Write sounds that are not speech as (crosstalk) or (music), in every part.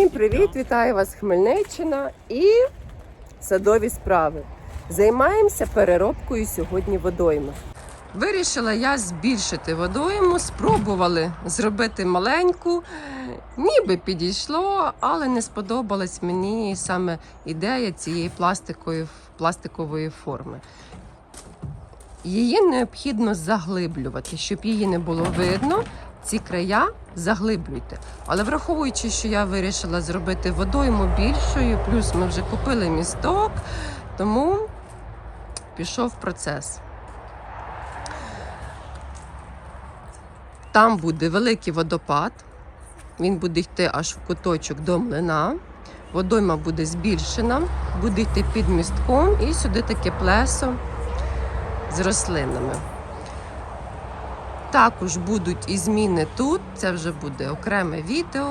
Всім привіт! Вітаю вас Хмельниччина і садові справи. Займаємося переробкою сьогодні водойми. Вирішила я збільшити водойму, спробували зробити маленьку. Ніби підійшло, але не сподобалась мені саме ідея цієї пластикової форми. Її необхідно заглиблювати, щоб її не було видно. Ці края заглиблюйте. Але враховуючи, що я вирішила зробити водойму більшою, плюс ми вже купили місток, тому пішов процес. Там буде великий водопад, він буде йти аж в куточок до млина. Водойма буде збільшена, буде йти під містком і сюди таке плесо з рослинами. Також будуть і зміни тут. Це вже буде окреме відео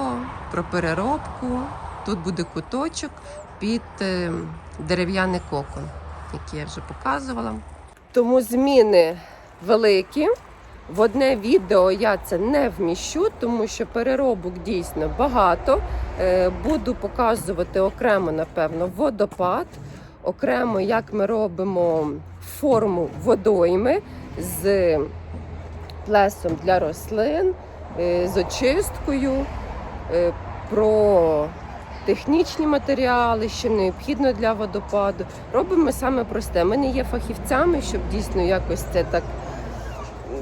про переробку. Тут буде куточок під е, дерев'яний кокон, який я вже показувала. Тому зміни великі. В одне відео я це не вміщу, тому що переробок дійсно багато. Е, Буду показувати окремо, напевно, водопад, окремо, як ми робимо форму водойми з плесом для рослин, е, з очисткою, е, про технічні матеріали, що необхідно для водопаду. Робимо саме просте. Ми не є фахівцями, щоб дійсно якось це так.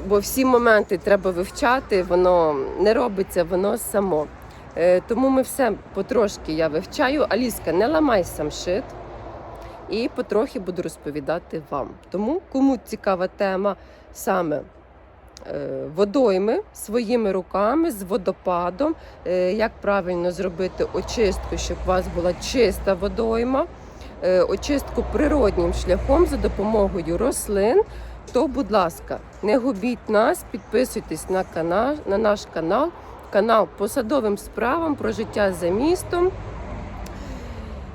Бо всі моменти треба вивчати, воно не робиться, воно само. Е, Тому ми все потрошки я вивчаю. Аліска, не ламай самшит. І потрохи буду розповідати вам. Тому кому цікава тема саме водойми своїми руками з водопадом, е, як правильно зробити очистку, щоб у вас була чиста водойма, е, очистку природнім шляхом за допомогою рослин. То, будь ласка, не губіть нас, підписуйтесь на канал, на наш канал, канал по садовим справам про життя за містом.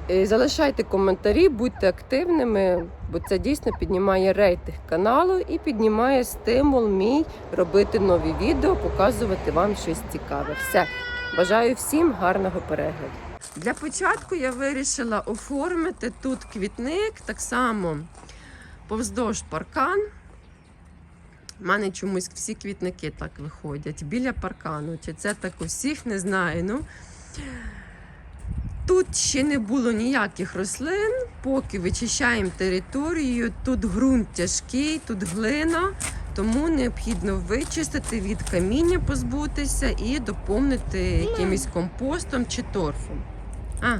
Е, Залишайте коментарі, будьте активними, бо це дійсно піднімає рейтинг каналу і піднімає стимул мій робити нові відео, показувати вам щось цікаве. Все, бажаю всім гарного перегляду. Для початку я вирішила оформити тут квітник, так само повздовж паркан. У мене чомусь всі квітники так виходять біля паркану. Чи це так у всіх не знаю. Ну, Тут ще не було ніяких рослин, поки вичищаємо територію. Тут ґрунт тяжкий, тут глина, тому необхідно вичистити від каміння, позбутися і доповнити якимось компостом чи торфом. А,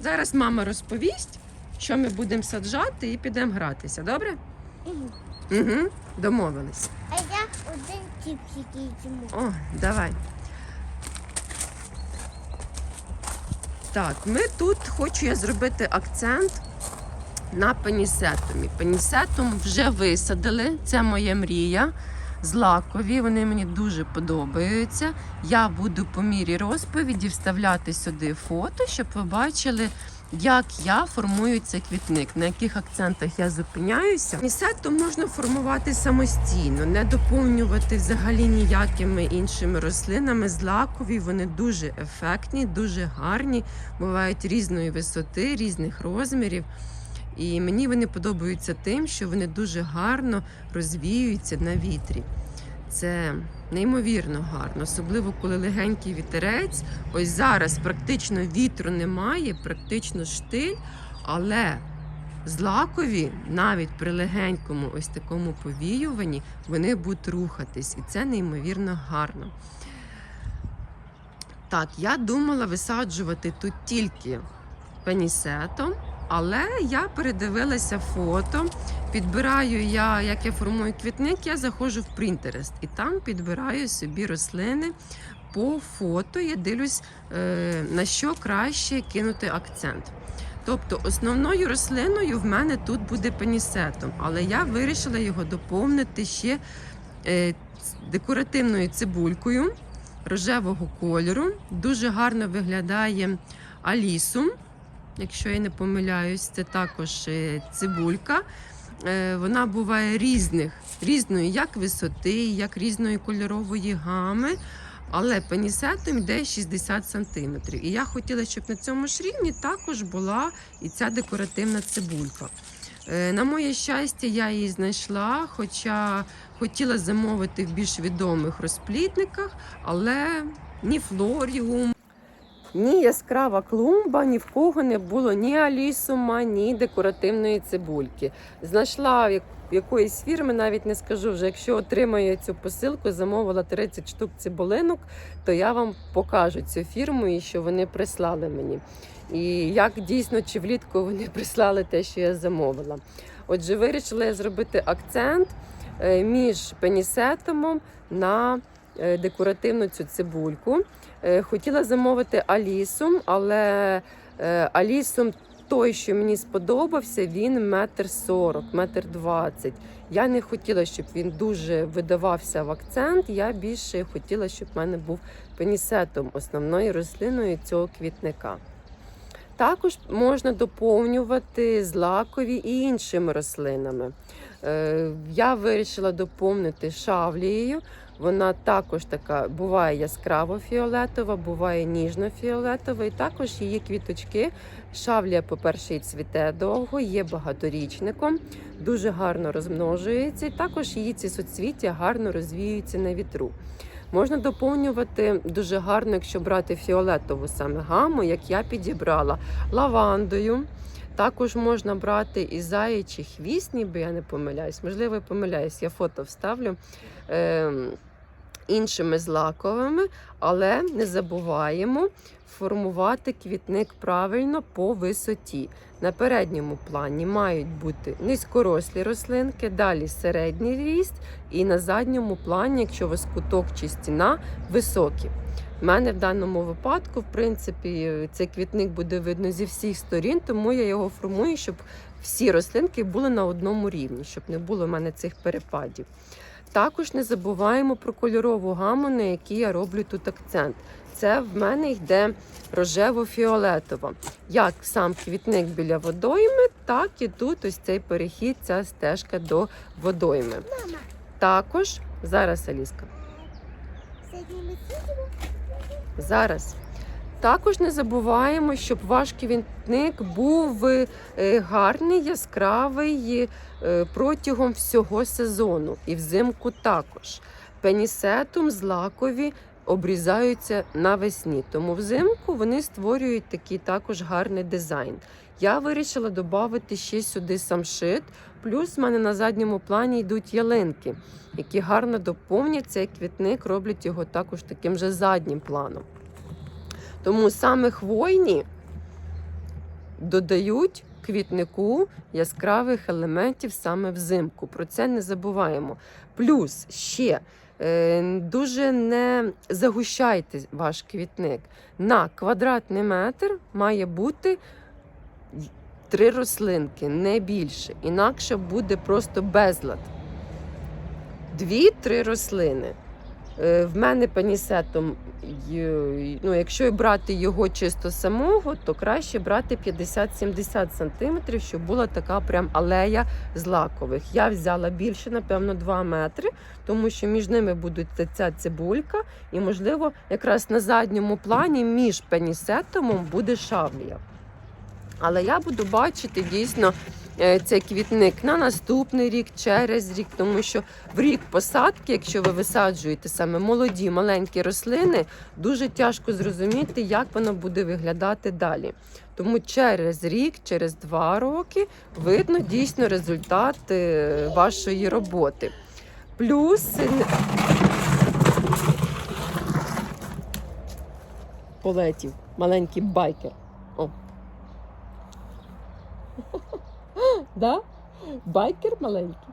зараз мама розповість, що ми будемо саджати і підемо гратися, добре? Угу, домовились. А я один чіпсик їм. О, давай. Так, ми тут хочу я зробити акцент на пенісетумі. Пенісетум вже висадили. Це моя мрія. Злакові, вони мені дуже подобаються. Я буду по мірі розповіді вставляти сюди фото, щоб ви бачили, як я формую цей квітник, на яких акцентах я зупиняюся. Пенісетум можна формувати самостійно, не доповнювати взагалі ніякими іншими рослинами. Злакові вони дуже ефектні, дуже гарні, бувають різної висоти, різних розмірів. І мені вони подобаються тим, що вони дуже гарно розвіюються на вітрі. Це неймовірно гарно, особливо коли легенький вітерець. Ось зараз практично вітру немає, практично штиль, але злакові навіть при легенькому ось такому повіюванні вони будуть рухатись, і це неймовірно гарно. Так, я думала висаджувати тут тільки пенісетом, але я передивилася фото. Підбираю я, як я формую квітник, я заходжу в Pinterest і там підбираю собі рослини по фото. Я дивлюсь, е, на що краще кинути акцент. Тобто основною рослиною в мене тут буде пенісетом, але я вирішила його доповнити ще е, декоративною цибулькою рожевого кольору. Дуже гарно виглядає алісум. Якщо я не помиляюсь, це також е, цибулька. Е, Вона буває різних, різної як висоти, як різної кольорової гами. але пенісетом йде 60 см. І я хотіла, щоб на цьому ж рівні також була і ця декоративна цибулька. Е, На моє щастя, я її знайшла, хоча хотіла замовити в більш відомих розплітниках, але ні флоріум, ні яскрава клумба, ні в кого не було ні алісума, ні декоративної цибульки. Знайшла якоїсь фірми, навіть не скажу вже. Якщо отримаю цю посилку, замовила 30 штук цибулинок, то я вам покажу цю фірму і що вони прислали мені. І як дійсно чи влітку вони (laughs) прислали те, що я замовила. Отже, вирішила я зробити акцент е, між пенісетомом на е, декоративну цю цибульку. Е, Хотіла замовити алісум, але е, алісум той, що мені сподобався, він метр сорок, метр двадцять. Я не хотіла, щоб він дуже видавався в акцент. Я більше хотіла, щоб в мене був пенісетом, основною рослиною цього квітника. Також можна доповнювати злакові і іншими рослинами. Е, Я вирішила доповнити шавлією. Вона також така буває яскраво фіолетова, буває ніжно-фіолетова, і також її квіточки. Шавлія, по-перше, цвіте довго, є багаторічником, дуже гарно розмножується, і також її ці соцвіття гарно розвіюються на вітру. Можна доповнювати дуже гарно, якщо брати фіолетову саме гаму, як я підібрала лавандою. Також можна брати і заячий хвіст, ніби я не помиляюсь. Можливо, я помиляюсь, я фото вставлю е, іншими злаковими, але не забуваємо формувати квітник правильно по висоті. На передньому плані мають бути низькорослі рослинки, далі середній ріст, і на задньому плані, якщо у вас куток чи стіна, високі. У мене в даному випадку, в принципі, цей квітник буде видно зі всіх сторін, тому я його формую, щоб всі рослинки були на одному рівні, щоб не було в мене цих перепадів. Також не забуваємо про кольорову гаму, на якій я роблю тут акцент. Це в мене йде рожево-фіолетова. Як сам квітник біля водойми, так і тут ось цей перехід, ця стежка до водойми. Мама, Також зараз Аліска. сьогодні ми. Зараз. Також не забуваємо, щоб ваш квітник був е, гарний, яскравий е, протягом всього сезону і взимку також. Пенісетум злакові обрізаються навесні, тому взимку вони створюють такий також гарний дизайн. Я вирішила додати ще сюди самшит, плюс в мене на задньому плані йдуть ялинки, які гарно доповнять цей квітник, роблять його також таким же заднім планом. Тому саме хвойні додають квітнику яскравих елементів саме взимку. Про це не забуваємо. Плюс ще е, дуже не загущайте ваш квітник. На квадратний метр має бути три рослинки, не більше. Інакше буде просто безлад. Дві-три рослини. Е, В мене панісетом, ну, якщо брати його чисто самого, то краще брати 50-70 см, щоб була така прям алея злакових. Я взяла більше, напевно, 2 метри, тому що між ними буде ця- цибулька, і, можливо, якраз на задньому плані між пенісетомом буде шавлія. Але я буду бачити дійсно е, цей квітник на наступний рік, через рік, тому що в рік посадки, якщо ви висаджуєте саме молоді маленькі рослини, дуже тяжко зрозуміти, як воно буде виглядати далі. Тому через рік, через два роки видно дійсно результат е, вашої роботи. Плюс полетів маленький байкер. О. (laughs) Да? Байкер маленький.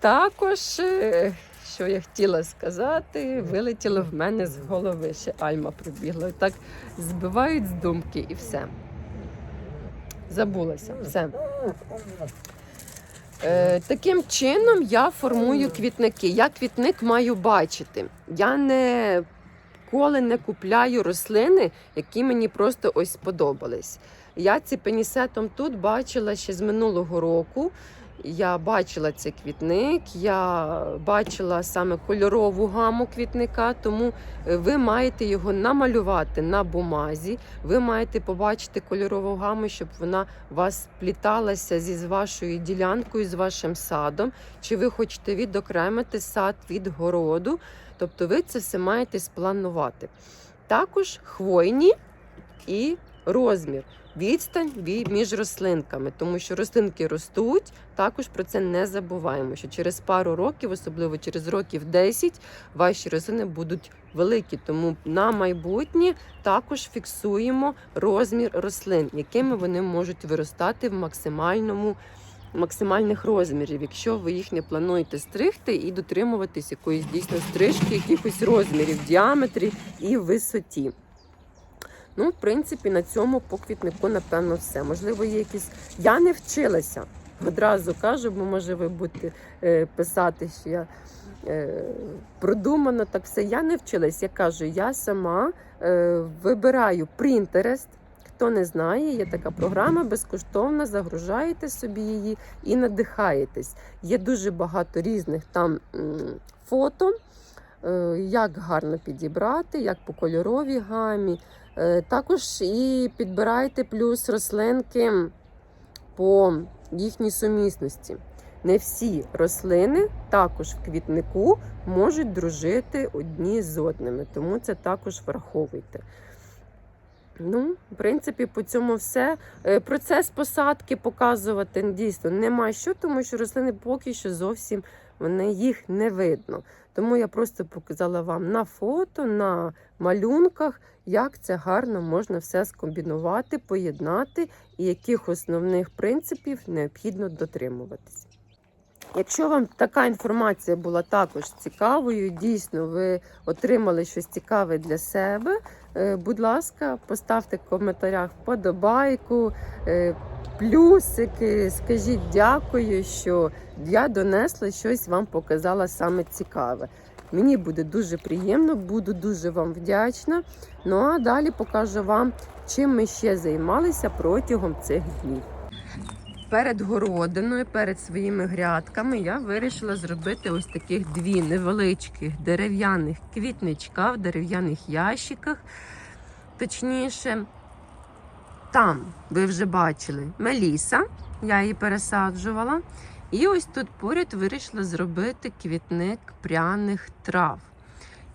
Також, е, що я хотіла сказати, вилетіло в мене з голови. Ще Альма прибігла. Так збивають з думки і все. Забулася. Все. Е, таким чином я формую квітники. Я квітник маю бачити. Я не коли не купляю рослини, які мені просто ось сподобались. Я ці пенісетом тут бачила ще з минулого року. Я бачила цей квітник, я бачила саме кольорову гаму квітника, тому е, ви маєте його намалювати на бумазі. Ви маєте побачити кольорову гаму, щоб вона вас пліталася зі вашою ділянкою, з вашим садом. Чи ви хочете відокремити сад від городу? Тобто ви це все маєте спланувати. Також хвойні і розмір. Відстань ві- між рослинками, тому що рослинки ростуть, також про це не забуваємо. Що через пару років, особливо через років 10, ваші рослини будуть великі. Тому на майбутнє також фіксуємо розмір рослин, якими вони можуть виростати в максимальному. Максимальних розмірів, якщо ви їх не плануєте стригти і дотримуватись якоїсь дійсно стрижки, якихось розмірів, в діаметрі і висоті. Ну, в принципі, на цьому по квітнику, напевно, все. Можливо, є якісь. Я не вчилася. Одразу кажу, бо може ви будете е, писати, що я е, продумано так все. Я не вчилась. Я кажу, я сама е, вибираю Pinterest. Хто не знає, є така програма безкоштовна, загружаєте собі її і надихаєтесь. Є дуже багато різних там фото, як гарно підібрати, як по кольоровій гамі. Е, Також і підбирайте плюс рослинки по їхній сумісності. Не всі рослини також в квітнику можуть дружити одні з одними, тому це також враховуйте. Ну, в принципі, по цьому все. Е, Процес посадки показувати дійсно нема що, тому що рослини поки що зовсім вони їх не видно. Тому я просто показала вам на фото, на малюнках, як це гарно можна все скомбінувати, поєднати і яких основних принципів необхідно дотримуватися. Якщо вам така інформація була також цікавою, дійсно ви отримали щось цікаве для себе, е, будь ласка, поставте в коментарях вподобайку, е, плюсики, скажіть дякую, що я донесла щось вам показала саме цікаве. Мені буде дуже приємно, буду дуже вам вдячна. Ну а далі покажу вам, чим ми ще займалися протягом цих днів. Перед городиною, перед своїми грядками, я вирішила зробити ось таких дві невеличких дерев'яних квітничка в дерев'яних ящиках. Точніше, там ви вже бачили Меліса, я її пересаджувала. І ось тут поряд вирішила зробити квітник пряних трав.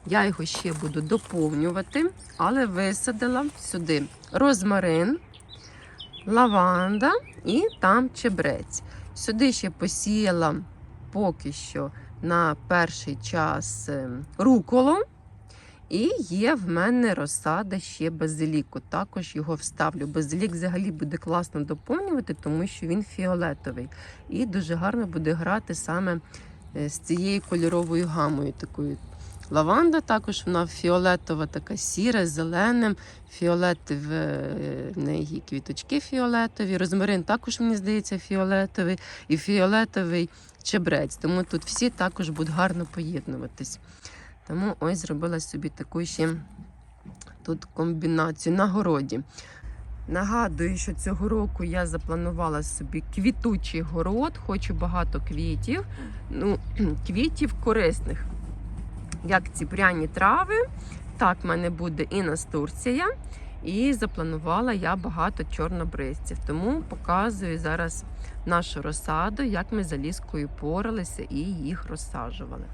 Я його ще буду доповнювати, але висадила сюди розмарин, лаванда і там чебрець. Сюди ще посіяла поки що на перший час е, руколу. І є в мене розсада ще базиліку. Також його вставлю. Базилік взагалі буде класно доповнювати, тому що він фіолетовий. І дуже гарно буде грати саме е, з цією кольоровою гамою. такою. Лаванда також вона фіолетова, така сіра, зеленим, фіолетові е, неї квіточки фіолетові. Розмарин також, мені здається, фіолетовий і фіолетовий чебрець. Тому тут всі також будуть гарно поєднуватись. Тому ось зробила собі таку ще тут комбінацію на городі. Нагадую, що цього року я запланувала собі квітучий город, хочу багато квітів, ну, (clears throat) квітів корисних, як ці пряні трави. Так, в мене буде і настурція. І запланувала я багато чорнобривців. Тому показую зараз нашу розсаду, як ми за ліскою поралися і їх розсаджували.